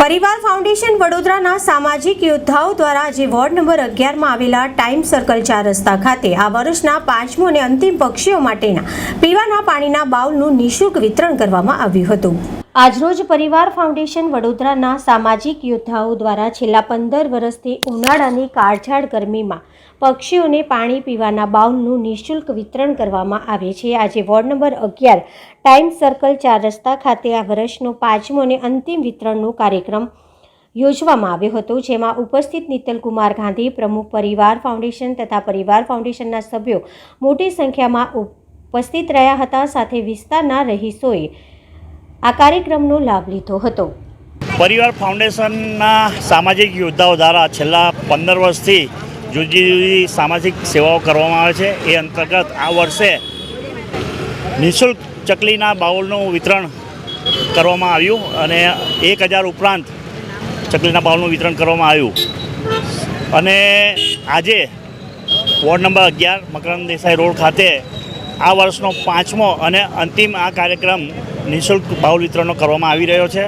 પરિવાર ફાઉન્ડેશન વડોદરાના સામાજિક યોદ્ધાઓ દ્વારા આજે વોર્ડ નંબર અગિયારમાં આવેલા ટાઈમ સર્કલ ચાર રસ્તા ખાતે આ વર્ષના પાંચમું અને અંતિમ પક્ષીઓ માટેના પીવાના પાણીના બાઉલનું નિઃશુલ્ક વિતરણ કરવામાં આવ્યું હતું. આજરોજ પરિવાર ફાઉન્ડેશન વડોદરાના સામાજિક યોદ્ધાઓ દ્વારા છેલ્લા પંદર વર્ષથી ઉનાળાની કાળઝાળ ગરમીમાં પક્ષીઓને પાણી પીવાના બાઉલનું નિઃશુલ્ક વિતરણ કરવામાં આવે છે. આજે વોર્ડ નંબર અગિયાર, ટાઈમ સર્કલ ચાર રસ્તા ખાતે આ વર્ષનો પાંચમો અને અંતિમ વિતરણનો કાર્યક્રમ યોજવામાં આવ્યો હતો, જેમાં ઉપસ્થિત નિતલકુમાર ગાંધી, પ્રમુખ પરિવાર ફાઉન્ડેશન તથા પરિવાર ફાઉન્ડેશનના સભ્યો મોટી સંખ્યામાં ઉપસ્થિત રહ્યા હતા. સાથે વિસ્તારના રહીશોએ આ કાર્યક્રમનો લાભ લીધો હતો. પરિવાર ફાઉન્ડેશનના સામાજિક યોદ્ધાઓ દ્વારા છેલ્લા પંદર વર્ષથી જુદી જુદી સામાજિક સેવાઓ કરવામાં આવે છે. એ અંતર્ગત આ વર્ષે નિઃશુલ્ક ચકલીના બાઉલનું વિતરણ કરવામાં આવ્યું અને એક હજાર ઉપરાંત ચકલીના બાઉલનું વિતરણ કરવામાં આવ્યું. અને આજે વોર્ડ નંબર અગિયાર, મકરંદ દેસાઈ રોડ ખાતે આ વર્ષનો પાંચમો અને અંતિમ આ કાર્યક્રમ નિઃશુલ્ક બાઉલ વિતરણનો કરવામાં આવી રહ્યો છે.